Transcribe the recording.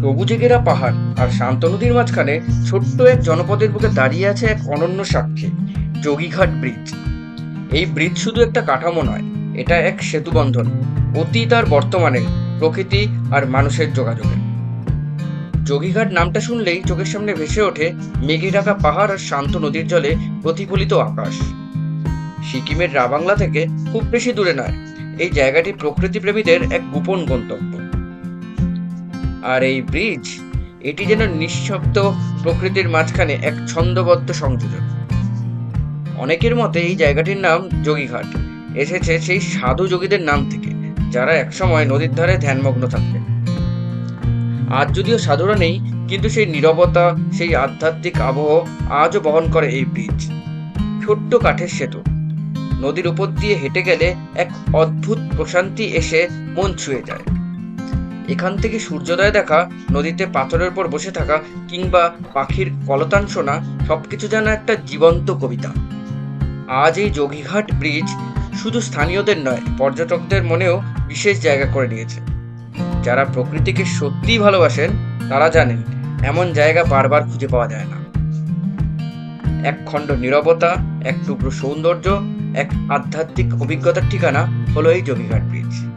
সবুজে ঘেরা পাহাড় আর শান্ত নদীর মাঝখানে ছোট্ট এক জনপদের বুকে দাঁড়িয়ে আছে এক অনন্য সাক্ষী, যোগীঘাট ব্রিজ। এই ব্রিজ শুধু একটা কাঠামো নয়, এটা এক সেতু বন্ধন অতীত আর বর্তমানে প্রকৃতি আর মানুষের যোগাযোগে যোগীঘাট নামটা শুনলেই চোখের সামনে ভেসে ওঠে মেঘে ঢাকা পাহাড় আর শান্ত নদীর জলে প্রতিফলিত আকাশ। সিকিমের রাবাংলা থেকে খুব বেশি দূরে নয়, এই জায়গাটি প্রকৃতি প্রেমীদের এক গোপন গন্তব্য। আর এই ব্রিজ, এটি যেন নিঃশব্দ প্রকৃতির মাঝখানে এক ছন্দবদ্ধ সংযোজন। অনেকের মতে এই জায়গাটির নাম যোগীঘাট। এসেছে সেই সাধু যোগীদের নাম থেকে, যারা একসময় নদীর ধারে ধ্যানমগ্ন থাকতেন। আজ যদিও সাধুরা নেই, কিন্তু সেই নীরবতা, সেই আধ্যাত্মিক আবহ আজও বহন করে এই ব্রিজ। ছোট্ট কাঠের সেতু। নদীর উপর দিয়ে হেঁটে গেলে এক অদ্ভুত প্রশান্তি এসে মন ছুঁয়ে যায়। এখান থেকে সূর্যোদয় দেখা, নদীতে পাথরের উপর বসে থাকা কিংবা পাখির কলতান শোনা, সবকিছু যেন একটা জীবন্ত কবিতা। আজ এই যোগীঘাট ব্রিজ শুধু স্থানীয়দের নয়, পর্যটকদের মনেও বিশেষ জায়গা করে নিয়েছে। যারা প্রকৃতিকে সত্যিই ভালোবাসেন, তারা জানেন, এমন জায়গা বারবার খুঁজে পাওয়া যায় না। এক খণ্ড নীরবতা, এক টুকরো সৌন্দর্য, এক আধ্যাত্মিক অভিজ্ঞতার ঠিকানা হলো এই যোগীঘাট ব্রিজ।